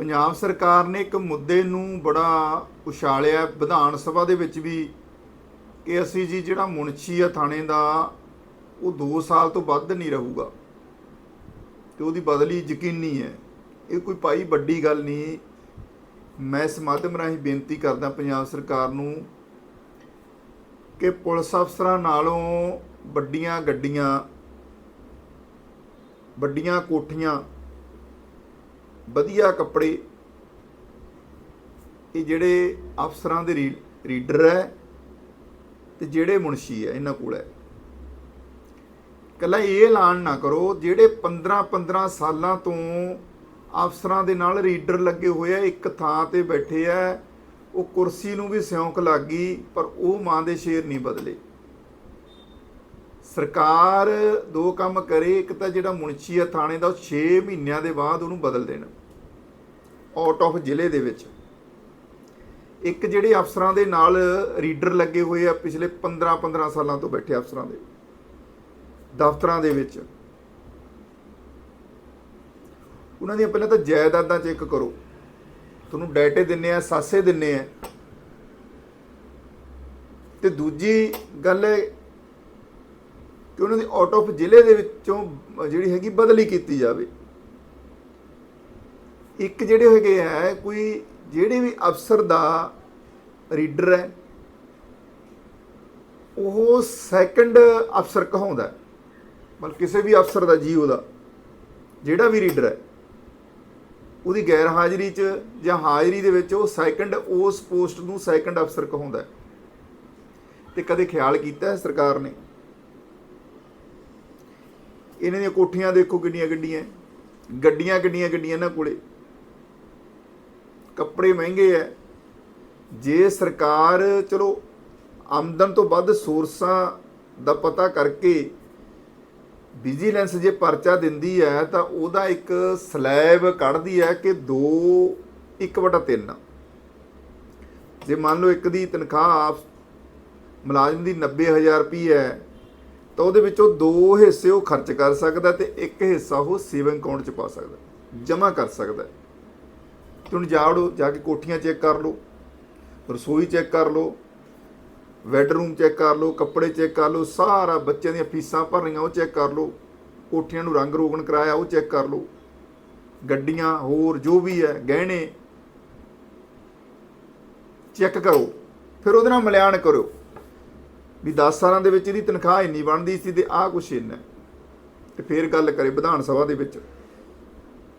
ਪੰਜਾਬ ਸਰਕਾਰ ਨੇ ਇੱਕ ਮੁੱਦੇ ਨੂੰ ਬੜਾ ਉਛਾਲਿਆ ਵਿਧਾਨ ਸਭਾ ਦੇ ਵਿੱਚ ਵੀ ਕਿ ਅਸੀਂ ਜੀ ਜਿਹੜਾ ਮੁਨਸ਼ੀ ਆ ਥਾਣੇ ਦਾ, ਉਹ 2 ਸਾਲ ਤੋਂ ਵੱਧ ਨਹੀਂ ਰਹੂਗਾ। ਤੇ ਉਹਦੀ ਬਦਲੀ ਯਕੀਨੀ ਹੈ। ਇਹ ਕੋਈ ਭਾਈ ਵੱਡੀ ਗੱਲ ਨਹੀਂ। ਮੈਂ ਇਸ ਮਾਧਿਅਮ ਰਾਹੀਂ ਬੇਨਤੀ ਕਰਦਾ ਪੰਜਾਬ ਸਰਕਾਰ ਨੂੰ ਕਿ ਪੁਲਿਸ ਅਫਸਰਾਂ ਨਾਲੋਂ ਵੱਡੀਆਂ ਗੱਡੀਆਂ, ਵੱਡੀਆਂ ਕੋਠੀਆਂ ਵਧੀਆ ਕੱਪੜੇ। ਇਹ ਜਿਹੜੇ ਅਫਸਰਾਂ ਦੇ ਰੀ- ਰੀਡਰ ਹੈ ਤੇ ਜਿਹੜੇ ਮੁਨਸ਼ੀ ਹੈ, ਇਹਨਾਂ ਕੋਲ ਹੈ। ਕੱਲਾ ਇਹ ਐਲਾਨ ਨਾ ਕਰੋ, ਜਿਹੜੇ 15 15 ਸਾਲਾਂ ਤੋਂ ਅਫਸਰਾਂ ਦੇ ਨਾਲ ਰੀਡਰ ਲੱਗੇ ਹੋਏ ਆ, ਇੱਕ ਥਾਂ ਤੇ ਬੈਠੇ ਆ, ਉਹ ਕੁਰਸੀ ਨੂੰ ਵੀ ਸਿਉਂਕ ਲੱਗ ਗਈ, ਪਰ ਉਹ ਮਾਂ ਦੇ ਸ਼ੇਰ ਨਹੀਂ ਬਦਲੇ। ਸਰਕਾਰ ਦੋ ਕੰਮ ਕਰੇ, ਇੱਕ ਤਾਂ ਜਿਹੜਾ ਮੁਨਸ਼ੀ ਆ ਥਾਣੇ ਦਾ, ਉਹ 6 ਮਹੀਨਿਆਂ ਦੇ ਬਾਅਦ ਉਹਨੂੰ ਬਦਲ ਦੇਣ ਆਊਟ ਆਫ ਜ਼ਿਲ੍ਹੇ ਦੇ ਵਿੱਚ। ਇੱਕ ਜਿਹੜੇ ਅਫਸਰਾਂ ਦੇ ਨਾਲ ਰੀਡਰ ਲੱਗੇ ਹੋਏ ਆ, ਪਿਛਲੇ 15 15 ਸਾਲਾਂ ਤੋਂ ਬੈਠੇ ਅਫਸਰਾਂ ਦੇ, ਦਫ਼ਤਰਾਂ ਦੇ ਵਿੱਚ। ਉਹਨਾਂ ਦੀਆਂ ਪਹਿਲਾਂ ਤਾਂ ਜਾਇਦਾਦਾਂ ਚੈੱਕ ਕਰੋ। ਤੁਹਾਨੂੰ ਡਾਟੇ ਦਿੰਨੇ ਆ, ਸਾਸੇ ਦਿੰਨੇ ਆ। ਤੇ ਦੂਜੀ ਗੱਲ ਹੈ ਉਹਨਾਂ ਦੀ ਆਊਟ ਆਫ ਜ਼ਿਲ੍ਹੇ ਦੇ ਵਿੱਚੋਂ ਜਿਹੜੀ ਹੈਗੀ ਬਦਲੀ ਕੀਤੀ ਜਾਵੇ। ਇੱਕ ਜਿਹੜੇ ਹੈਗੇ ਹੈ ਕੋਈ ਜਿਹੜੇ ਵੀ ਅਫਸਰ ਦਾ ਰੀਡਰ ਹੈ, ਉਹ ਸੈਕੰਡ ਅਫਸਰ ਕਹਾਉਂਦਾ ਮਤਲਬ ਕਿਸੇ ਵੀ ਅਫਸਰ ਦਾ, ਜੀਓ ਦਾ, ਜਿਹੜਾ ਵੀ ਰੀਡਰ ਹੈ, ਉਹਦੀ ਗੈਰ ਹਾਜ਼ਰੀ 'ਚ ਜਾਂ ਹਾਜ਼ਰੀ ਦੇ ਵਿੱਚ ਉਹ ਸੈਕੰਡ ਉਸ ਪੋਸਟ ਨੂੰ ਸੈਕੰਡ ਅਫਸਰ ਕਹਾਉਂਦਾ ਹੈ। ਤੇ ਕਦੇ ਖਿਆਲ ਕੀਤਾ ਹੈ ਸਰਕਾਰ ਨੇ? ਇਹਨਾਂ ਦੀਆਂ ਕੋਠੀਆਂ ਦੇਖੋ ਕਿੰਨੀਆਂ ਗੱਡੀਆਂ ਗੱਡੀਆਂ ਕਿੰਨੀਆਂ ਗੱਡੀਆਂ ਇਹਨਾਂ ਕੋਲੇ। ਕੱਪੜੇ ਮਹਿੰਗੇ ਐ ਜੇ ਸਰਕਾਰ, ਚਲੋ, ਆਮਦਨ ਤੋਂ ਵੱਧ ਸੋਰਸਾਂ ਦਾ ਪਤਾ ਕਰਕੇ ਵਿਜੀਲੈਂਸ ਜੇ ਪਰਚਾ ਦਿੰਦੀ ਹੈ, ਤਾਂ ਉਹਦਾ ਇੱਕ ਸਲੈਬ ਕੱਢਦੀ ਹੈ ਕਿ 2 1/3 ਜੇ ਮੰਨ ਲਓ ਇੱਕ ਦੀ ਤਨਖਾਹ ਆਪ ਮੁਲਾਜ਼ਮ ਦੀ 90000 ਰੁਪਏ ਹੈ ਤਾਂ ਉਹਦੇ ਵਿੱਚੋਂ ਦੋ ਹਿੱਸੇ ਉਹ ਖਰਚ ਕਰ ਸਕਦਾ ਤੇ ਇੱਕ ਹਿੱਸਾ ਉਹ ਸੇਵਿੰਗ ਅਕਾਊਂਟ 'ਚ ਪਾ ਸਕਦਾ, ਜਮ੍ਹਾਂ ਕਰ ਸਕਦਾ। ਤੁਸੀਂ ਜਾੜੋ ਜਾ ਕੇ ਕੋਠੀਆਂ ਚੈੱਕ ਕਰ ਲਓ, ਰਸੋਈ ਚੈੱਕ ਕਰ ਲਓ ਬੈਡਰੂਮ ਚੈੱਕ ਕਰ ਲਓ, ਕੱਪੜੇ ਚੈੱਕ ਕਰ ਲਓ, ਸਾਰਾ ਬੱਚਿਆਂ ਦੀਆਂ ਫੀਸਾਂ ਭਰਨੀਆਂ ਉਹ ਚੈੱਕ ਕਰ ਲਓ, ਕੋਠੀਆਂ ਨੂੰ ਰੰਗ ਰੋਗਣ ਕਰਾਇਆ ਉਹ ਚੈੱਕ ਕਰ ਲਓ, ਗੱਡੀਆਂ, ਹੋਰ ਜੋ ਵੀ ਹੈ, ਗਹਿਣੇ ਚੈੱਕ ਕਰੋ, ਫਿਰ ਉਹਦੇ ਨਾਲ ਮਿਲਾਨ ਕਰੋ ਵੀ 10 ਸਾਲਾਂ ਦੇ ਵਿੱਚ ਇਹਦੀ ਤਨਖਾਹ ਇੰਨੀ ਬਣਦੀ ਸੀ ਤੇ ਆਹ ਕੁਛ ਇੰਨਾ ਹੈ। ਤੇ ਫਿਰ ਗੱਲ ਕਰੇ ਵਿਧਾਨ ਸਭਾ ਦੇ ਵਿੱਚ,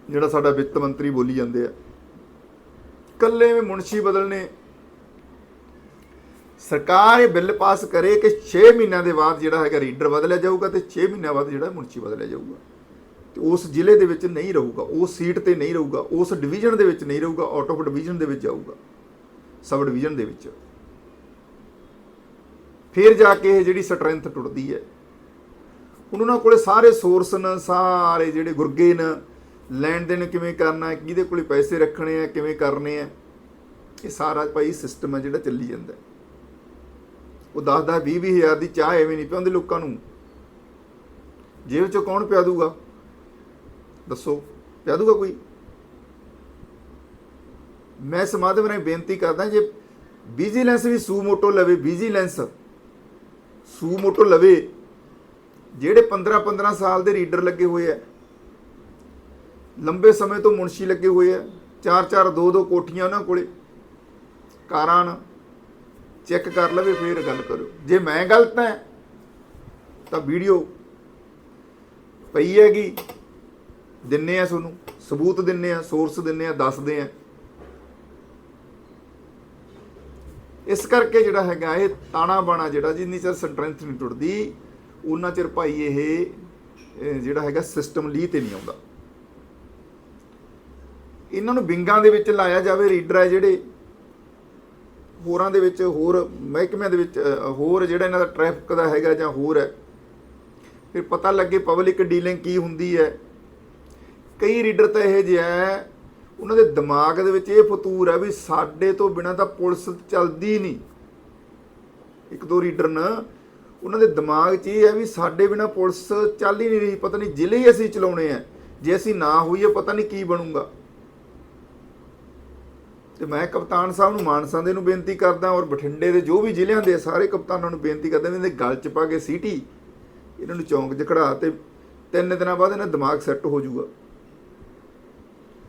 ਜਿਹੜਾ ਸਾਡਾ ਵਿੱਤ ਮੰਤਰੀ ਬੋਲੀ ਜਾਂਦੇ ਆ। ਕੱਲੇ ਵਿੱਚ ਮੁਨਸ਼ੀ ਬਦਲਨੇ। ਸਰਕਾਰ ਇਹ ਬਿੱਲ ਪਾਸ ਕਰੇ ਕਿ 6 ਮਹੀਨਿਆਂ ਦੇ ਬਾਅਦ ਜਿਹੜਾ ਹੈਗਾ ਰੀਡਰ ਬਦਲਿਆ ਜਾਊਗਾ ਤੇ 6 ਮਹੀਨਿਆਂ ਬਾਅਦ ਜਿਹੜਾ ਮੁਨਸ਼ੀ ਬਦਲਿਆ ਜਾਊਗਾ। ਤੇ ਉਸ ਜ਼ਿਲ੍ਹੇ ਦੇ ਵਿੱਚ ਨਹੀਂ ਰਹੂਗਾ, ਉਸ ਸੀਟ ਤੇ ਨਹੀਂ ਰਹੂਗਾ, ਉਸ ਡਿਵੀਜ਼ਨ ਦੇ ਵਿੱਚ ਨਹੀਂ ਰਹੂਗਾ ਆਊਟ ਆਫ ਡਿਵੀਜ਼ਨ ਦੇ ਵਿੱਚ ਜਾਊਗਾ। ਸਬ ਡਿਵੀਜ਼ਨ ਦੇ ਵਿੱਚ। ਫਿਰ ਜਾ ਕੇ ਇਹ ਜਿਹੜੀ ਸਟਰੈਂਥ ਟੁੱਟਦੀ ਹੈ। ਹੁਣ ਉਹਨਾਂ ਕੋਲੇ ਸਾਰੇ ਸੋਰਸ ਨੇ, ਸਾਰੇ ਜਿਹੜੇ ਗੁਰਗੇ ਨੇ, ਲੈਣ ਦੇਣ ਕਿਵੇਂ ਕਰਨਾ ਹੈ, ਕਿਹਦੇ ਕੋਲੇ ਪੈਸੇ ਰੱਖਣੇ ਆ ਕਿਵੇਂ ਕਰਨੇ ਆ ਇਹ ਸਾਰਾ ਭਾਈ ਸਿਸਟਮ ਹੈ ਜਿਹੜਾ ਚੱਲੀ ਜਾਂਦਾ ਉਹ 10 10 20 20 ਹਜ਼ਾਰ ਦੀ ਚਾਹ ਐਵੇਂ ਨਹੀਂ ਪਿਆਉਂਦੇ ਲੋਕਾਂ ਨੂੰ। ਜੇਬ ਚੋਂ ਕੌਣ ਪਿਆ ਦੂਗਾ? ਦੱਸੋ, ਪਿਆ ਦੂਗਾ ਕੋਈ? ਮੈਂ ਸਮਾਧਮ ਰਾਹੀਂ ਬੇਨਤੀ ਕਰਦਾ ਜੇ ਵਿਜੀਲੈਂਸ ਵੀ ਸੂ ਮੋਟੋ ਲਵੇ ਵਿਜੀਲੈਂਸ ਸੂ ਮੋਟੋ ਲਵੇ। ਜਿਹੜੇ 15 15 ਸਾਲ ਦੇ ਰੀਡਰ ਲੱਗੇ ਹੋਏ ਆ। ਲੰਬੇ ਸਮੇਂ ਤੋਂ ਮੁਨਸ਼ੀ ਲੱਗੇ ਹੋਏ ਆ। ਚਾਰ ਚਾਰ ਦੋ ਦੋ ਕੋਠੀਆਂ ਉਹਨਾਂ ਕੋਲੇ। ਕਾਰਾਂ ਚੈੱਕ ਕਰ ਲਵੇ, ਫੇਰ ਗੱਲ ਕਰੋ ਜੇ ਮੈਂ ਗਲਤ ਹਾਂ, ਤਾਂ ਵੀਡੀਓ ਪਈ ਹੈਗੀ। ਦਿੰਨੇ ਆ ਤੁਹਾਨੂੰ, ਸਬੂਤ ਦਿੰਨੇ ਆ ਸੋਰਸ ਦਿੰਨੇ ਆ, ਦੱਸਦੇ ਆ। ਇਸ ਕਰਕੇ ਜਿਹੜਾ ਹੈਗਾ ਇਹ ਤਾਣਾ ਬਾਣਾ ਜਿਹੜਾ ਜਿੰਨੀ ਚਿਰ ਸਟਰੈਂਥ ਨਹੀਂ ਟੁੱਟਦੀ ਉਹਨਾਂ ਚਿਰ ਭਾਈ ਇਹ ਜਿਹੜਾ ਹੈਗਾ ਸਿਸਟਮ ਲੀ ਤੇ ਨਹੀਂ ਆਉਂਦਾ। ਇਹਨਾਂ ਨੂੰ ਵਿੰਗਾਂ ਦੇ ਵਿੱਚ ਲਾਇਆ ਜਾਵੇ ਰੀਡਰ ਹੈ ਜਿਹੜੇ। ਹੋਰਾਂ ਦੇ ਵਿੱਚ ਹੋਰ, ਮਹਿਕਮਿਆਂ ਦੇ ਵਿੱਚ ਹੋਰ ਜਿਹੜਾ ਇਹਨਾਂ ਦਾ ਟ੍ਰੈਫਿਕ ਦਾ ਹੈਗਾ ਜਾਂ ਹੋਰ ਹੈ। ਫਿਰ ਪਤਾ ਲੱਗੇ ਪਬਲਿਕ ਡੀਲਿੰਗ ਕੀ ਹੁੰਦੀ ਹੈ। ਕਈ ਰੀਡਰ ਤਾਂ ਇਹ ਜਿਹਾ ਉਹਨਾਂ ਦੇ ਦਿਮਾਗ ਦੇ ਵਿੱਚ ਇਹ ਫਤੂਰ ਹੈ ਵੀ ਸਾਡੇ ਤੋਂ ਬਿਨਾ ਤਾਂ ਪੁਲਿਸ ਚੱਲਦੀ ਨਹੀਂ। ਇੱਕ ਦੋ ਰੀਡਰ ਨੇ, ਉਹਨਾਂ ਦੇ ਦਿਮਾਗ 'ਚ ਇਹ ਹੈ ਵੀ ਸਾਡੇ ਬਿਨਾ ਪੁਲਿਸ ਚੱਲ ਹੀ ਨਹੀਂ ਰਹੀ, ਪਤਾ ਨਹੀਂ ਜ਼ਿਲ੍ਹੇ ਹੀ ਅਸੀਂ ਚਲਾਉਣੇ ਆ। ਜੇ ਅਸੀਂ ਨਾ ਹੋਈਏ ਪਤਾ ਨਹੀਂ ਕੀ ਬਣੂਗਾ। ਤੇ ਮੈਂ ਕਪਤਾਨ ਸਾਹਿਬ ਨੂੰ ਮਾਨਸਾ ਦੇ ਨੂੰ ਬੇਨਤੀ ਕਰਦਾ ਔਰ ਬਠਿੰਡੇ ਦੇ ਜੋ ਵੀ ਜ਼ਿਲ੍ਹਿਆਂ ਦੇ ਸਾਰੇ ਕਪਤਾਨਾਂ ਨੂੰ ਬੇਨਤੀ ਕਰਦਾ ਵੀ ਇਹਦੇ ਗਲ ਚ ਪਾ ਕੇ ਸੀਟੀ, ਇਹਨਾਂ ਨੂੰ ਚੌਂਕ 'ਚ ਖੜਾ ਤੇ ਤਿੰਨ ਦਿਨਾਂ ਬਾਅਦ ਇਹਨਾਂ ਦਾ ਦਿਮਾਗ ਸੈੱਟ ਹੋ ਜਾਊਗਾ।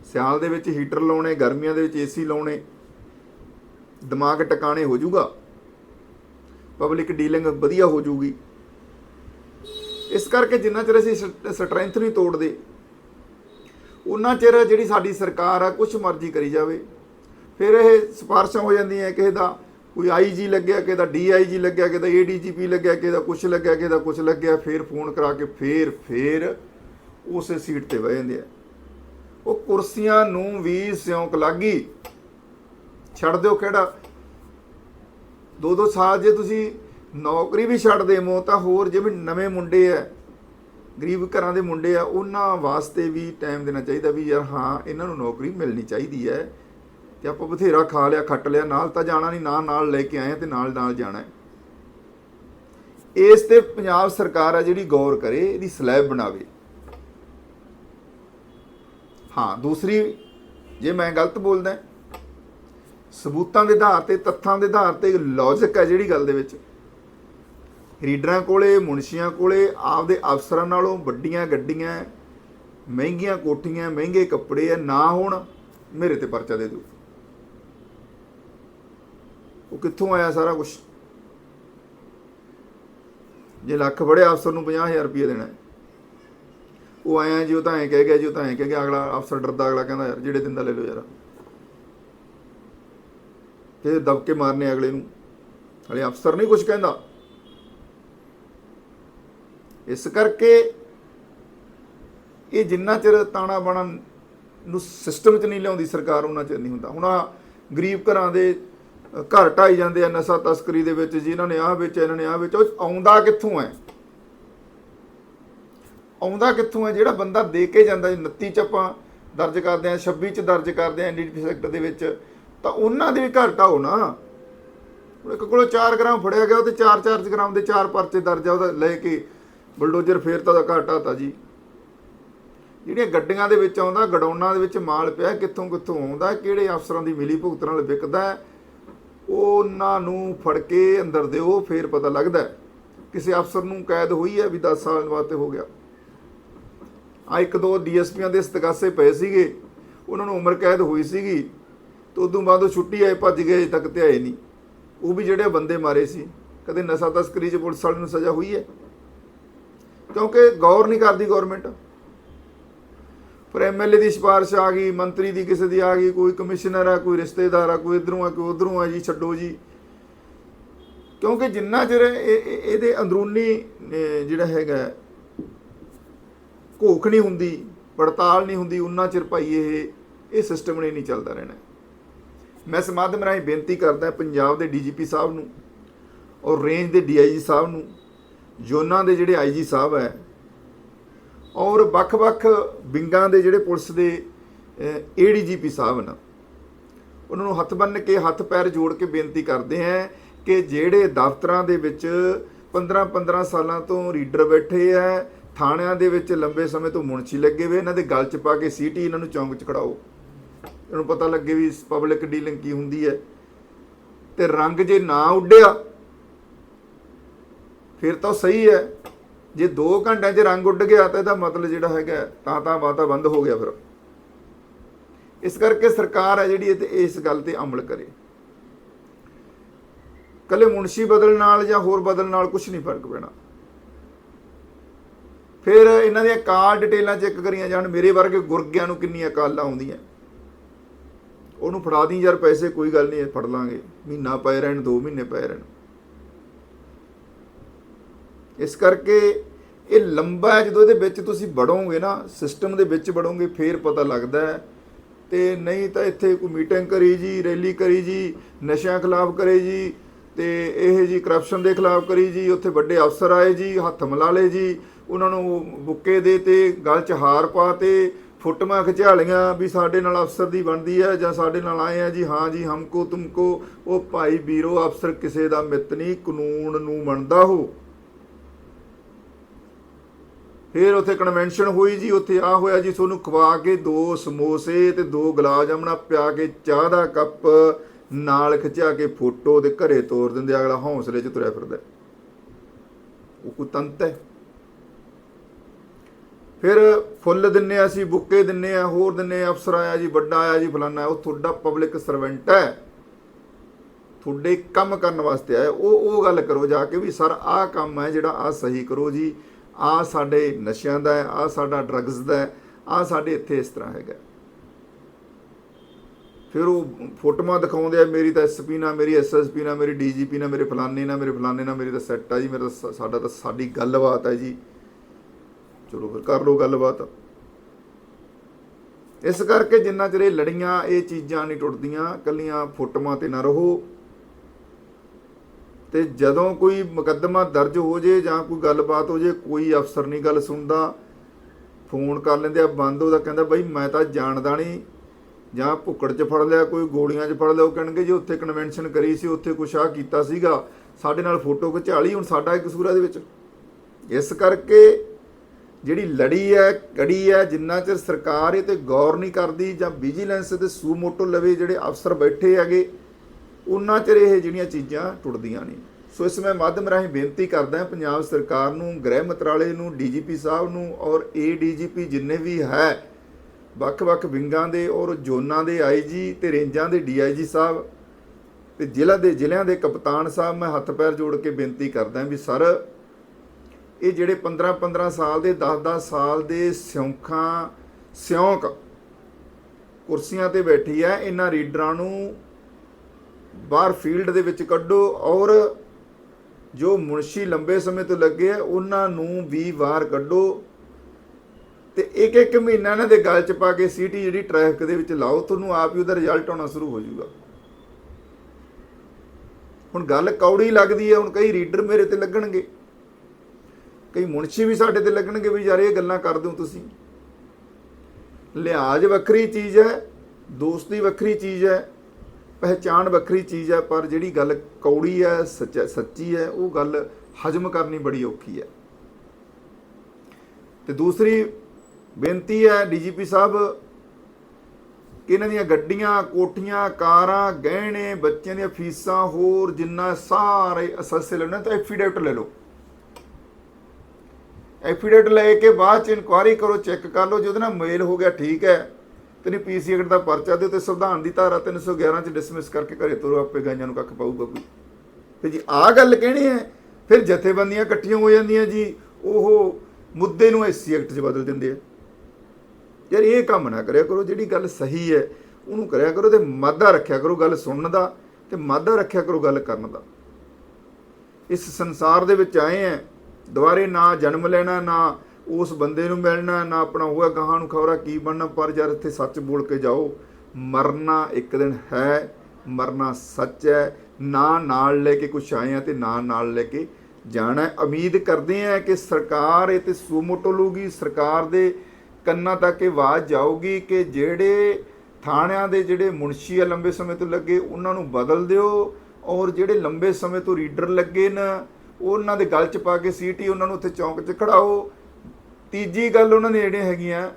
ਸਿਆਲ ਦੇ ਵਿੱਚ ਹੀਟਰ ਲਾਉਣੇ, ਗਰਮੀਆਂ ਦੇ ਵਿੱਚ ਏਸੀ ਲਾਉਣੇ, ਦਿਮਾਗ ਟਿਕਾਣੇ ਹੋ ਜਾਊਗਾ। ਪਬਲਿਕ ਡੀਲਿੰਗ ਵਧੀਆ ਹੋ ਜਾਊਗੀ। ਇਸ ਕਰਕੇ ਜਿੰਨਾ ਚਿਰ ਅਸੀਂ ਸਟਰੈਂਥ ਨਹੀਂ ਤੋੜਦੇ ਉਹਨਾਂ ਚਿਰ ਜਿਹੜੀ ਸਾਡੀ ਸਰਕਾਰ ਆ ਕੁਝ ਮਰਜ਼ੀ ਕਰੀ ਜਾਵੇ। ਫਿਰ ਇਹ ਸਿਫਾਰਸ਼ਾਂ ਹੋ ਜਾਂਦੀਆਂ, ਕਿਸੇ ਦਾ ਕੋਈ ਆਈਜੀ ਲੱਗਿਆ, ਕਿਸੇ ਦਾ ਡੀਆਈਜੀ ਲੱਗਿਆ, ਕਿਸੇ ਦਾ ਏਡੀਜੀਪੀ ਲੱਗਿਆ, ਕਿਸੇ ਦਾ ਕੁਝ ਲੱਗਿਆ, ਕਿਸੇ ਦਾ ਕੁਝ ਲੱਗਿਆ, ਫਿਰ ਫੋਨ ਕਰਾ ਕੇ ਫਿਰ ਫਿਰ ਉਸੇ ਸੀਟ ਤੇ ਬਹਿ ਜਾਂਦੇ ਆ। ਉਹ ਕੁਰਸੀਆਂ ਨੂੰ ਵੀ ਸਿਉਂਕ ਲੱਗੀ ਛੱਡ ਦਿਓ ਕਿਹੜਾ? ਦੋ ਦੋ ਸਾਲ ਜੇ ਤੁਸੀਂ ਨੌਕਰੀ ਵੀ ਛੱਡ ਦੇਵੋ, ਤਾਂ ਹੋਰ ਜਿਵੇਂ ਨਵੇਂ ਮੁੰਡੇ ਆ ਗਰੀਬ ਘਰਾਂ ਦੇ ਮੁੰਡੇ ਆ, ਉਹਨਾਂ ਵਾਸਤੇ ਵੀ ਟਾਈਮ ਦੇਣਾ ਚਾਹੀਦਾ ਵੀ ਯਾਰ ਹਾਂ, ਇਹਨਾਂ ਨੂੰ ਨੌਕਰੀ ਮਿਲਣੀ ਚਾਹੀਦੀ ਹੈ ਤੇ ਆਪਾਂ ਬਥੇਰਾ ਖਾ ਲਿਆ, ਖੱਟ ਲਿਆ, ਨਾਲ ਤਾਂ ਜਾਣਾ ਨਹੀਂ ਨਾ ਨਾਲ ਲੈ ਕੇ ਆਏ ਆ ਤੇ ਨਾਲ ਨਾਲ ਜਾਣਾ ਇਸ ਤੇ ਪੰਜਾਬ ਸਰਕਾਰ ਆ ਜਿਹੜੀ ਗੌਰ ਕਰੇ, ਇਹਦੀ ਸਲੈਬ ਬਣਾਵੇ। ਹਾਂ, ਦੂਸਰੀ, ਜੇ ਮੈਂ ਗਲਤ ਬੋਲਦਾ, ਸਬੂਤਾਂ ਦੇ ਆਧਾਰ ਤੇ, ਤੱਥਾਂ ਦੇ ਆਧਾਰ ਤੇ ਲੌਜੀਕ ਹੈ ਜਿਹੜੀ ਗੱਲ ਦੇ ਵਿੱਚ। ਰੀਡਰਾਂ ਕੋਲੇ, ਮੁਨਸ਼ੀਆਂ ਕੋਲੇ, ਆਪਦੇ ਅਫਸਰਾਂ ਨਾਲੋਂ ਵੱਡੀਆਂ ਗੱਡੀਆਂ, ਮਹਿੰਗੀਆਂ ਕੋਠੀਆਂ, ਮਹਿੰਗੇ ਕੱਪੜੇ ਆ, ਨਾ ਹੋਣ, ਮੇਰੇ ਤੇ ਪਰਚਾ ਦੇ ਦਿਓ। ਉਹ ਕਿੱਥੋਂ ਆਇਆ ਸਾਰਾ ਕੁਝ ਜੇ ਲੱਖ ਬੜੇ ਅਫਸਰ ਨੂੰ 50000 ਰੁਪਏ ਦੇਣਾ ਉਹ ਆਇਆ ਜੀ, ਉਹ ਤਾਂ ਐਂ ਕਹਿ ਗਿਆ ਜੀ, ਉਹ ਤਾਂ ਐਂ ਕਹਿ ਗਿਆ, ਅਗਲਾ ਅਫਸਰ ਡਰਦਾ, ਅਗਲਾ ਕਹਿੰਦਾ ਯਾਰ ਜਿਹੜੇ ਦਿੰਦਾ ਲੈ ਲਓ ਯਾਰ। ਤੇ ਦਬਕੇ ਮਾਰਨੇ ਅਗਲੇ ਨੂੰ। ਹਲੇ ਅਫਸਰ ਨਹੀਂ ਕੁਝ ਕਹਿੰਦਾ। ਇਸ ਕਰਕੇ ਇਹ ਜਿੰਨਾ ਚਿਰ ਤਾਣਾ ਬਾਣਾ ਨੂੰ ਸਿਸਟਮ 'ਚ ਨਹੀਂ ਲਿਆਉਂਦੀ ਸਰਕਾਰ, ਉਹਨਾਂ ਚਿਰ ਨਹੀਂ ਹੁੰਦਾ। ਹੁਣ ਆ ਗਰੀਬ ਘਰਾਂ ਦੇ ਘਰ ਢਾਈ ਜਾਂਦੇ ਆ ਨਸ਼ਾ ਤਸਕਰੀ ਦੇ ਵਿੱਚ ਜੀ ਇਹਨਾਂ ਨੇ ਆਹ ਵਿੱਚ ਇਹਨਾਂ ਨੇ ਆਹ ਵਿੱਚ ਉਹ ਆਉਂਦਾ ਕਿੱਥੋਂ ਹੈ ਆਉਂਦਾ ਕਿੱਥੋਂ ਹੈ? ਜਿਹੜਾ ਬੰਦਾ ਦੇ ਕੇ ਜਾਂਦਾ ਜੀ 29 ਚ ਆਪਾਂ ਦਰਜ ਕਰਦੇ ਆ 26 ਚ ਦਰਜ ਕਰਦੇ ਆ ਐਨਡੀਪੀ ਸੈਕਟਰ ਦੇ ਵਿੱਚ ਤਾਂ ਉਹਨਾਂ ਦੇ ਵੀ ਘਾਟਾ ਢਾਓ ਨਾ। ਹੁਣ ਇੱਕ ਕੋਲੋਂ 4 ਗ੍ਰਾਮ ਫੜਿਆ ਗਿਆ ਉਹ ਤੇ 4-4 ਗ੍ਰਾਮ ਦੇ 4 ਪਰਚੇ ਦਰਜ ਆ ਉਹਦਾ ਲੈ ਕੇ ਬਲਡੋਜ਼ਰ ਫੇਰ ਦਾ ਘਾਟਾ ਤਾਂ ਜੀ। ਜਿਹੜੀਆਂ ਗੱਡੀਆਂ ਦੇ ਵਿੱਚ ਆਉਂਦਾ ਗਡੌਣਾ ਦੇ ਵਿੱਚ ਮਾਲ ਪਿਆ ਕਿੱਥੋਂ ਕਿੱਥੋਂ ਆਉਂਦਾ ਕਿਹੜੇ ਅਫਸਰਾਂ ਦੀ ਮਿਲੀ ਭੁਗਤ ਨਾਲ ਵਿਕਦਾ ਹੈ, ਉਹਨਾਂ ਨੂੰ ਫੜ ਕੇ ਅੰਦਰ ਦਿਓ ਫੇਰ ਪਤਾ ਲੱਗਦਾ ਕਿਸੇ ਅਫਸਰ ਨੂੰ ਕੈਦ ਹੋਈ ਹੈ ਵੀ 10 ਸਾਲ ਵਾਸਤੇ ਹੋ ਗਿਆ। ਆ ਇੱਕ ਦੋ ਡੀਐਸਪੀਆਂ ਦੇ ਇਸਤਗਾਸੇ ਪਏ ਸੀਗੇ। ਉਹਨਾਂ ਨੂੰ ਉਮਰ ਕੈਦ ਹੋਈ ਸੀਗੀ। ਤੇ ਉਦੋਂ ਬਾਅਦ ਉਹ ਛੁੱਟੀ ਆਏ, ਭੱਜ ਗਏ, ਅਜੇ ਤੱਕ ਤੇ ਆਏ ਨਹੀਂ। ਉਹ ਵੀ ਜਿਹੜੇ ਬੰਦੇ ਮਾਰੇ ਸੀ, ਕਦੇ ਨਸ਼ਾ ਤਸਕਰੀ 'ਚ ਪੁਲਿਸ ਵਾਲੇ ਨੂੰ ਸਜ਼ਾ ਹੋਈ ਹੈ? ਕਿਉਂਕਿ ਗੌਰ ਨਹੀਂ ਕਰਦੀ ਗਵਰਨਮੈਂਟ ਪਰ ਐਮਐਲਏ ਦੀ ਸਿਫਾਰਿਸ਼ ਆ ਗਈ, ਮੰਤਰੀ ਦੀ ਕਿਸੇ ਦੀ ਆ ਗਈ, ਕੋਈ ਕਮਿਸ਼ਨਰ ਆ, ਕੋਈ ਰਿਸ਼ਤੇਦਾਰ ਆ, ਕੋਈ ਇਧਰੋਂ ਆ, ਕੋਈ ਉਧਰੋਂ ਆ ਜੀ, ਛੱਡੋ ਜੀ। ਕਿਉਂਕਿ ਜਿੰਨਾ ਚਿਰ ਇਹਦੇ ਅੰਦਰੂਨੀ ਜਿਹੜਾ ਹੈਗਾ ਘੋਖ ਨਹੀਂ ਹੁੰਦੀ, ਪੜਤਾਲ ਨਹੀਂ ਹੁੰਦੀ, ਉਨਾ ਚਿਰ ਭਾਈ ਇਹ ਇਹ ਸਿਸਟਮ ਨੇ ਨਹੀਂ ਚੱਲਦਾ ਰਹਿਣਾ। ਮੈਂ ਇਸ ਮਾਧਿਅਮ ਰਾਹੀਂ ਬੇਨਤੀ ਕਰਦਾ ਪੰਜਾਬ ਦੇ ਡੀਜੀਪੀ ਸਾਹਿਬ ਨੂੰ ਔਰ ਰੇਂਜ ਦੇ ਡੀਆਈਜੀ ਸਾਹਿਬ ਨੂੰ ਜ਼ੋਨਾਂ ਦੇ ਜਿਹੜੇ ਆਈਜੀ ਸਾਹਿਬ ਹੈ, ਔਰ ਵੱਖ-ਵੱਖ ਵਿੰਗਾਂ ਦੇ ਜਿਹੜੇ ਪੁਲਿਸ ਦੇ ਏਡੀਜੀਪੀ ਸਾਹਿਬ ਨੇ, ਉਹਨਾਂ ਨੂੰ ਹੱਥ ਬੰਨ੍ਹ ਕੇ ਹੱਥ ਪੈਰ ਜੋੜ ਕੇ ਬੇਨਤੀ ਕਰਦੇ ਹਾਂ ਕਿ ਜਿਹੜੇ ਦਫ਼ਤਰਾਂ ਦੇ ਵਿੱਚ 15-15 ਸਾਲਾਂ ਤੋਂ ਰੀਡਰ ਬੈਠੇ ਆ ਥਾਣਿਆਂ ਦੇ ਵਿੱਚ ਲੰਬੇ ਸਮੇਂ ਤੋਂ ਮੁਨਸ਼ੀ ਲੱਗੇ ਹੋਏ ਇਹਨਾਂ ਦੇ ਗਲ 'ਚ ਪਾ ਕੇ ਸੀਟੀ ਇਹਨਾਂ ਨੂੰ ਚੌਂਕ 'ਚ ਖੜਾਓ ਇਹਨੂੰ ਪਤਾ ਲੱਗੇ ਵੀ ਪਬਲਿਕ ਡੀਲਿੰਗ ਕੀ ਹੁੰਦੀ ਹੈ। ਤੇ ਰੰਗ ਜੇ ਨਾ ਉੱਡਿਆ, ਫਿਰ ਤਾਂ ਸਹੀ ਹੈ। ਜੇ 2 ਘੰਟਿਆਂ 'ਚ ਰੰਗ ਉੱਡ ਗਿਆ, ਤਾਂ ਇਹਦਾ ਮਤਲਬ ਜਿਹੜਾ ਹੈਗਾ, ਤਾਂ ਤਾਂ ਵਾਤਾ ਬੰਦ ਹੋ ਗਿਆ ਫਿਰ। ਇਸ ਕਰਕੇ ਸਰਕਾਰ ਹੈ ਜਿਹੜੀ ਇਹ ਤੇ ਇਸ ਗੱਲ ਤੇ ਅਮਲ ਕਰੇ। ਕੱਲੇ ਮੁਨਸ਼ੀ ਬਦਲਣ ਨਾਲ ਜਾਂ ਹੋਰ ਬਦਲ ਨਾਲ ਕੁਝ ਨਹੀਂ ਫ਼ਰਕ ਪੈਣਾ। ਫਿਰ ਇਹਨਾਂ ਦੀਆਂ ਕਾਲ ਡਿਟੇਲਾਂ ਚੈੱਕ ਕਰੀਆਂ ਜਾਣ, ਮੇਰੇ ਵਰਗੇ ਗੁਰਗਿਆਂ ਨੂੰ ਕਿੰਨੀਆਂ ਕਾਲਾਂ ਆਉਂਦੀਆਂ। ਉਹਨੂੰ ਫੜਾ ਦੀ ਯਾਰ ਪੈਸੇ, ਕੋਈ ਗੱਲ ਨਹੀਂ ਫੜ ਲਾਂਗੇ। ਮਹੀਨਾ ਪਏ ਰਹਿਣ 2 ਮਹੀਨੇ ਪਏ ਰਹਿਣ। ਇਸ ਕਰਕੇ ਇਹ ਲੰਬਾ ਹੈ, ਜਦੋਂ ਇਹਦੇ ਵਿੱਚ ਤੁਸੀਂ ਵੜੋਗੇ ਨਾ, ਸਿਸਟਮ ਦੇ ਵਿੱਚ ਵੜੋਗੇ, ਫੇਰ ਪਤਾ ਲੱਗਦਾ ਹੈ। ਤੇ ਨਹੀਂ ਤਾਂ ਇੱਥੇ ਕੋਈ ਮੀਟਿੰਗ ਕਰੀ ਜੀ, ਰੈਲੀ ਕਰੀ ਜੀ, ਨਸ਼ਿਆਂ ਖਿਲਾਫ ਕਰੇ ਜੀ, ਤੇ ਇਹ ਜੀ ਕਰਪਸ਼ਨ ਦੇ ਖਿਲਾਫ ਕਰੀ ਜੀ, ਉੱਥੇ ਵੱਡੇ ਅਫਸਰ ਆਏ ਜੀ, ਹੱਥ ਮਿਲਾ ਲਏ ਜੀ ਉਹਨਾਂ ਨੂੰ ਬੁੱਕੇ ਦੇ ਤੇ ਗਲ 'ਚ ਹਾਰ ਪਾ ਤੇ ਫੋਟੋਆਂ ਖਿਚਾ ਲਈਆਂ ਵੀ ਸਾਡੇ ਨਾਲ ਅਫਸਰ ਦੀ ਬਣਦੀ ਹੈ ਜਾਂ ਸਾਡੇ ਨਾਲ ਆਏ ਆ ਜੀ, ਹਾਂ ਜੀ, ਹਮਕੋ ਤੁਮਕੋ, ਉਹ ਭਾਈ ਵੀਰੋ ਅਫਸਰ ਕਿਸੇ ਦਾ ਮਿੱਤ ਨਹੀਂ, ਕਾਨੂੰਨ ਨੂੰ ਮੰਨਦਾ ਹੋ। ਫਿਰ ਉੱਥੇ ਕਨਵੈਨਸ਼ਨ ਹੋਈ ਜੀ, ਉੱਥੇ ਆ ਹੋਇਆ ਜੀ ਤੁਹਾਨੂੰ ਖਵਾ ਕੇ ਦੋ ਸਮੋਸੇ ਤੇ ਦੋ ਗੁਲਾਬ ਜਾਮਣਾ ਪਿਆ ਕੇ ਚਾਹ ਦਾ ਕੱਪ, ਨਾਲ ਖਿਚਾ ਕੇ ਫੋਟੋ ਦੇ ਘਰੇ ਤੋਰ ਦਿੰਦੇ ਅਗਲਾ ਹੌਸਲੇ 'ਚ ਤੁਰਿਆ ਫਿਰਦਾ। ਉਹ ਕੋਈ ਤੰਤ ਹੈ। ਫਿਰ ਫੁੱਲ ਦਿੰਨੇ ਆ ਅਸੀਂ, ਬੁੱਕੇ ਦਿੰਨੇ ਆ, ਹੋਰ ਦਿੰਨੇ ਆ, ਅਫਸਰ ਆਇਆ ਜੀ, ਵੱਡਾ ਆਇਆ ਜੀ, ਫਲਾਨਾ ਉਹ ਤੁਹਾਡਾ ਪਬਲਿਕ ਸਰਵੈਂਟ ਹੈ। ਤੁਹਾਡੇ ਕੰਮ ਕਰਨ ਵਾਸਤੇ ਆਇਆ। ਉਹ ਉਹ ਗੱਲ ਕਰੋ ਜਾ ਕੇ ਵੀ ਸਰ, ਆਹ ਕੰਮ ਹੈ ਜਿਹੜਾ ਆ ਸਹੀ ਕਰੋ ਜੀ। ਆ ਸਾਡੇ ਨਸ਼ਿਆਂ ਦਾ ਹੈ ਆ ਸਾਡਾ ਡਰੱਗਸ ਦਾ ਹੈ ਆ ਸਾਡੇ ਇੱਥੇ ਇਸ ਤਰ੍ਹਾਂ ਹੈਗਾ। ਫਿਰ ਉਹ ਫੋਟੋਆਂ ਦਿਖਾਉਂਦੇ ਆ, ਮੇਰੀ ਤਾਂ ਐਸਪੀ ਨਾਲ, ਮੇਰੀ ਐਸਐਸਪੀ ਨਾਲ, ਮੇਰੀ ਡੀਜੀਪੀ ਨਾਲ, ਮੇਰੇ ਫਲਾਨੇ ਨਾਲ, ਮੇਰੇ ਫਲਾਨੇ ਨਾਲ, ਮੇਰੀ ਤਾਂ ਸੈੱਟ ਆ ਜੀ, ਮੇਰਾ ਤਾਂ ਸ- ਸਾਡਾ ਤਾਂ ਸਾਡੀ ਗੱਲਬਾਤ ਹੈ ਜੀ। ਚਲੋ ਫਿਰ ਕਰ ਲਓ ਗੱਲਬਾਤ। ਇਸ ਕਰਕੇ ਜਿੰਨਾ ਚਿਰ ਇਹ ਲੜੀਆਂ, ਇਹ ਚੀਜ਼ਾਂ ਨਹੀਂ ਟੁੱਟਦੀਆਂ ਕੱਲੀਆਂ ਫੋਟੋਆਂ ਤੇ ਨਾ ਰਹੋ। ਤੇ ਜਦੋਂ ਕੋਈ ਮੁਕੱਦਮਾ ਦਰਜ ਹੋ ਜੇ ਜਾਂ ਕੋਈ ਗੱਲਬਾਤ ਹੋ ਜੇ, ਕੋਈ ਅਫਸਰ ਨਹੀਂ ਗੱਲ ਸੁਣਦਾ, ਫੋਨ ਕਰ ਲੈਂਦੇ ਆ, ਬੰਦ ਉਹਦਾ ਕਹਿੰਦਾ ਬਈ ਮੈਂ ਤਾਂ ਜਾਣਦਾ ਨਹੀਂ। ਜਾਂ ਭੁੱਕੜ 'ਚ ਫੜ ਲਿਆ, ਕੋਈ ਗੋਲੀਆਂ 'ਚ ਫੜ ਲਿਆ, ਉਹ ਕਹਿਣਗੇ ਜੀ ਉੱਥੇ ਕਨਵੈਨਸ਼ਨ ਕਰੀ ਸੀ, ਉੱਥੇ ਕੁਛ ਆ ਕੀਤਾ ਸੀਗਾ। ਸਾਡੇ ਨਾਲ ਫੋਟੋ ਖਿਚਾ ਲਈ, ਹੁਣ ਸਾਡਾ ਕੀ ਕਸੂਰ ਹੈ ਇਹਦੇ ਵਿੱਚ। ਇਸ ਕਰਕੇ ਜਿਹੜੀ ਲੜੀ ਹੈ, ਕੜੀ ਹੈ, ਜਿੰਨਾ ਚਿਰ ਸਰਕਾਰ ਇਹ ਤੇ ਗੌਰ ਨਹੀਂ ਕਰਦੀ ਜਾਂ ਵਿਜੀਲੈਂਸ ਤੇ ਸੂਮੋਟੋ ਲਵੇ ਜਿਹੜੇ ਅਫਸਰ ਬੈਠੇ ਹੈਗੇ, ਉਹਨਾਂ ਚਿਰ ਇਹ ਜਿਹੜੀਆਂ ਚੀਜ਼ਾਂ ਟੁੱਟਦੀਆਂ ਨਹੀਂ। ਸੋ ਇਸ ਮੈਂ ਮਾਧਿਅਮ ਰਾਹੀਂ ਬੇਨਤੀ ਕਰਦਾ ਹਾਂ, ਪੰਜਾਬ ਸਰਕਾਰ ਨੂੰ, ਗ੍ਰਹਿ ਮੰਤਰਾਲੇ ਨੂੰ, ਡੀਜੀਪੀ ਸਾਹਿਬ ਨੂੰ ਔਰ ਏਡੀਜੀਪੀ ਜਿੰਨੇ ਵੀ ਹੈ, ਵੱਖ-ਵੱਖ ਵਿੰਗਾਂ ਦੇ ਔਰ ਜ਼ੋਨਾਂ ਦੇ ਆਈਜੀ ਤੇ ਰੇਂਜਾਂ ਦੇ ਡੀਆਈਜੀ ਸਾਹਿਬ ਤੇ ਜ਼ਿਲ੍ਹਾ ਦੇ ਜ਼ਿਲ੍ਹਿਆਂ ਦੇ ਕਪਤਾਨ ਸਾਹਿਬ, ਮੈਂ ਹੱਥ ਪੈਰ ਜੋੜ ਕੇ ਬੇਨਤੀ ਕਰਦਾ ਵੀ ਸਰ ਇਹ ਜਿਹੜੇ 15-15 ਸਾਲ ਦੇ 10-10 ਸਾਲ ਦੇ ਸਿਉਂਖਾਂ, ਸਿਉਂਕ ਕੁਰਸੀਆਂ ਤੇ ਬੈਠੀ ਹੈ, ਇਹਨਾਂ ਰੀਡਰਾਂ ਨੂੰ ਬਾਹਰ ਫੀਲਡ ਦੇ ਵਿੱਚ ਕੱਢੋ ਔਰ ਜੋ ਮੁਨਸ਼ੀ ਲੰਬੇ ਸਮੇਂ ਤੋਂ ਲੱਗੇ ਆ ਉਹਨਾਂ ਨੂੰ ਵੀ ਵਾਰ ਕੱਢੋ ਤੇ ਇੱਕ ਇੱਕ ਮਹੀਨਾ ਇਹਨਾਂ ਦੇ ਗਲ ਚ ਪਾ ਕੇ ਸੀਟੀ ਜਿਹੜੀ ਟ੍ਰੈਫਿਕ ਦੇ ਵਿੱਚ ਲਾਓ, ਤੁਹਾਨੂੰ ਆਪ ਹੀ ਉਹਦਾ ਰਿਜ਼ਲਟ ਆਉਣਾ ਸ਼ੁਰੂ ਹੋ ਜਾਊਗਾ। ਹੁਣ ਗੱਲ ਕੌੜੀ ਲੱਗਦੀ ਹੈ, ਹੁਣ ਕਈ ਰੀਡਰ ਮੇਰੇ ਤੇ ਲੱਗਣਗੇ। ਕਈ ਮੁਨਸ਼ੀ ਵੀ ਸਾਡੇ ਤੇ ਲੱਗਣਗੇ ਵੀ ਯਾਰ ਇਹ ਗੱਲਾਂ ਕਰ ਹੋ ਤੁਸੀਂ। ਲਿਹਾਜ਼ ਵੱਖਰੀ ਚੀਜ਼ ਹੈ, ਦੋਸਤੀ ਵੱਖਰੀ ਚੀਜ਼ ਹੈ, ਪਹਿਚਾਣ ਵੱਖਰੀ ਚੀਜ਼ ਹੈ, ਪਰ ਜਿਹੜੀ ਗੱਲ ਕੌੜੀ ਹੈ, ਸੱਚ- ਸੱਚੀ ਹੈ, ਉਹ ਗੱਲ ਹਜਮ ਕਰਨੀ ਬੜੀ ਔਖੀ ਹੈ। ਤੇ ਦੂਸਰੀ ਬੇਨਤੀ ਹੈ, ਡੀਜੀਪੀ ਸਾਹਿਬ, ਕਿ ਇਹਨਾਂ ਦੀਆਂ ਗੱਡੀਆਂ, ਕੋਠੀਆਂ, ਕਾਰਾਂ, ਗਹਿਣੇ, ਬੱਚਿਆਂ ਦੀਆਂ ਫੀਸਾਂ, ਹੋਰ ਜਿੰਨਾ ਸਾਰੇ ਅਸੱਸੇ ਲੈਣਾ ਤਾਂ ਐਫੀਡੇਵਿਟ ਲੈ ਲਓ। ਐਫੀਡੇਵਿਟ ਲੈ ਕੇ ਬਾਅਦ ਚ ਇਨਕੁਆਰੀ ਕਰੋ, ਚੈੱਕ ਕਰ ਲਓ, ਜਿਹਦੇ ਨਾਲ ਮੇਲ ਹੋ ਗਿਆ, ਠੀਕ ਹੈ। ਤੇ ਨਹੀਂ ਪੀਸੀ ਐਕਟ ਦਾ ਪਰਚਾ ਦਿਓ ਤੇ ਸੰਵਿਧਾਨ ਦੀ ਧਾਰਾ 311 ਚ ਡਿਸਮਿਸ ਕਰਕੇ ਘਰੇ ਤੁਰੋ, ਆਪੇ ਗਾਈਆਂ ਨੂੰ ਕੱਖ ਪਾਊਗਾ ਕੋਈ ਤੇ ਜੀ, ਆਹ ਗੱਲ ਕਹਿਣੀ ਹੈ, ਫਿਰ ਜਥੇਬੰਦੀਆਂ ਇਕੱਠੀਆਂ ਹੋ ਜਾਂਦੀਆਂ ਜੀ, ਉਹ ਮੁੱਦੇ ਨੂੰ ਐਸਸੀ ਐਕਟ 'ਚ ਬਦਲ ਦਿੰਦੇ ਆ। ਯਾਰ, ਇਹ ਕੰਮ ਨਾ ਕਰਿਆ ਕਰੋ, ਜਿਹੜੀ ਗੱਲ ਸਹੀ ਹੈ, ਉਹਨੂੰ ਕਰਿਆ ਕਰੋ ਤੇ ਮਾਦਾ ਰੱਖਿਆ ਕਰੋ ਗੱਲ ਸੁਣਨ ਦਾ, ਤੇ ਮਾਦਾ ਰੱਖਿਆ ਕਰੋ ਗੱਲ ਕਰਨ ਦਾ। ਇਸ ਸੰਸਾਰ ਦੇ ਵਿੱਚ ਆਏ ਆ ਦੁਬਾਰੇ ਨਾ ਜਨਮ ਲੈਣਾ, ਨਾ ਉਸ ਬੰਦੇ ਨੂੰ ਮਿਲਣਾ, ਨਾ ਆਪਣਾ ਹੋਇਆ ਗਾਹਾਂ ਨੂੰ ਖਬਰਾ ਕੀ ਬਣਨਾ, ਪਰ ਜਦ ਇੱਥੇ ਸੱਚ ਬੋਲ ਕੇ ਜਾਓ, ਮਰਨਾ ਇੱਕ ਦਿਨ ਹੈ, ਮਰਨਾ ਸੱਚ ਹੈ, ਨਾ ਨਾਲ ਲੈ ਕੇ ਕੁਛ ਆਏ ਆ ਤੇ ਨਾ ਨਾਲ ਲੈ ਕੇ ਜਾਣਾ ਉਮੀਦ ਕਰਦੇ ਆ ਕਿ ਸਰਕਾਰ ਇਹ ਤੇ ਸੂਮੋਟੋ ਲੂਗੀ ਸਰਕਾਰ ਦੇ ਕੰਨਾਂ ਤੱਕ ਇਹ ਆਵਾਜ਼ ਜਾਊਗੀ ਕਿ ਜਿਹੜੇ ਥਾਣਿਆਂ ਦੇ ਜਿਹੜੇ ਮੁਨਸ਼ੀ ਆ ਲੰਬੇ ਸਮੇਂ ਤੋਂ ਲੱਗੇ, ਉਹਨਾਂ ਨੂੰ ਬਦਲ ਦਿਓ, ਔਰ ਜਿਹੜੇ ਲੰਬੇ ਸਮੇਂ ਤੋਂ ਰੀਡਰ ਲੱਗੇ ਨੇ ਉਹਨਾਂ ਦੇ ਗਲ 'ਚ ਪਾ ਕੇ ਸੀਟੀ ਉਹਨਾਂ ਨੂੰ ਉੱਥੇ ਚੌਂਕ 'ਚ ਖੜਾਓ। ਤੀਜੀ ਗੱਲ ਉਹਨਾਂ ਦੇ ਜਿਹੜੇ ਹੈਗੀਆਂ,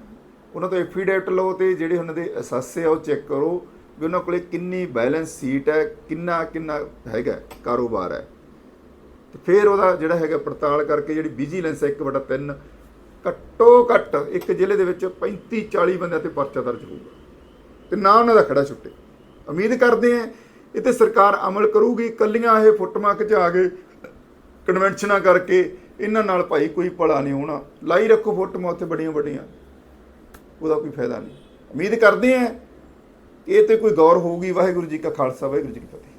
ਉਹਨਾਂ ਤੋਂ ਐਫੀਡੇਵਿਟ ਲਓ ਤੇ ਜਿਹੜੇ ਉਹਨਾਂ ਦੇ ਅਸਾਸੇ ਆ ਉਹ ਚੈੱਕ ਕਰੋ ਵੀ ਉਹਨਾਂ ਕੋਲੇ ਕਿੰਨੀ ਬੈਲੈਂਸ ਸੀਟ ਹੈ, ਕਿੰਨਾ ਕਿੰਨਾ ਹੈਗਾ, ਕਾਰੋਬਾਰ ਹੈ। ਤੇ ਫਿਰ ਉਹਦਾ ਜਿਹੜਾ ਹੈਗਾ ਪੜਤਾਲ ਕਰਕੇ ਜਿਹੜੀ ਵਿਜੀਲੈਂਸ 1/3 ਘੱਟੋ ਘੱਟ ਇੱਕ ਜ਼ਿਲ੍ਹੇ ਦੇ ਵਿੱਚ 35 40 ਬੰਦਿਆਂ ਤੇ ਪਰਚਾ ਦਰਜ ਹੋਊਗਾ। ਤੇ ਨਾ ਉਹਨਾਂ ਦਾ ਖੜਾ ਛੁੱਟੇ। ਉਮੀਦ ਕਰਦੇ ਆ ਇਹ ਤੇ ਸਰਕਾਰ ਅਮਲ ਕਰੂਗੀ ਕੱਲੀਆਂ ਇਹ ਫੁੱਟਮਾਰਕ 'ਚ ਆ ਗਏ ਕਨਵੈਨਸ਼ਨਾਂ ਕਰਕੇ ਇਹਨਾਂ ਨਾਲ ਭਾਈ ਕੋਈ ਭਲਾ ਨਹੀਂ ਹੋਣਾ। ਲਾਈ ਰੱਖੋ ਫੋਟੋਆਂ ਉੱਥੇ ਬੜੀਆਂ ਬੜੀਆਂ। ਉਹਦਾ ਕੋਈ ਫਾਇਦਾ ਨਹੀਂ। ਉਮੀਦ ਕਰਦੇ ਆ ਇਹ ਤੇ ਕੋਈ ਗੌਰ ਹੋਊਗੀ। ਵਾਹਿਗੁਰੂ ਜੀ ਕਾ ਖਾਲਸਾ, ਵਾਹਿਗੁਰੂ ਜੀ ਕੀ ਫਤਿਹ।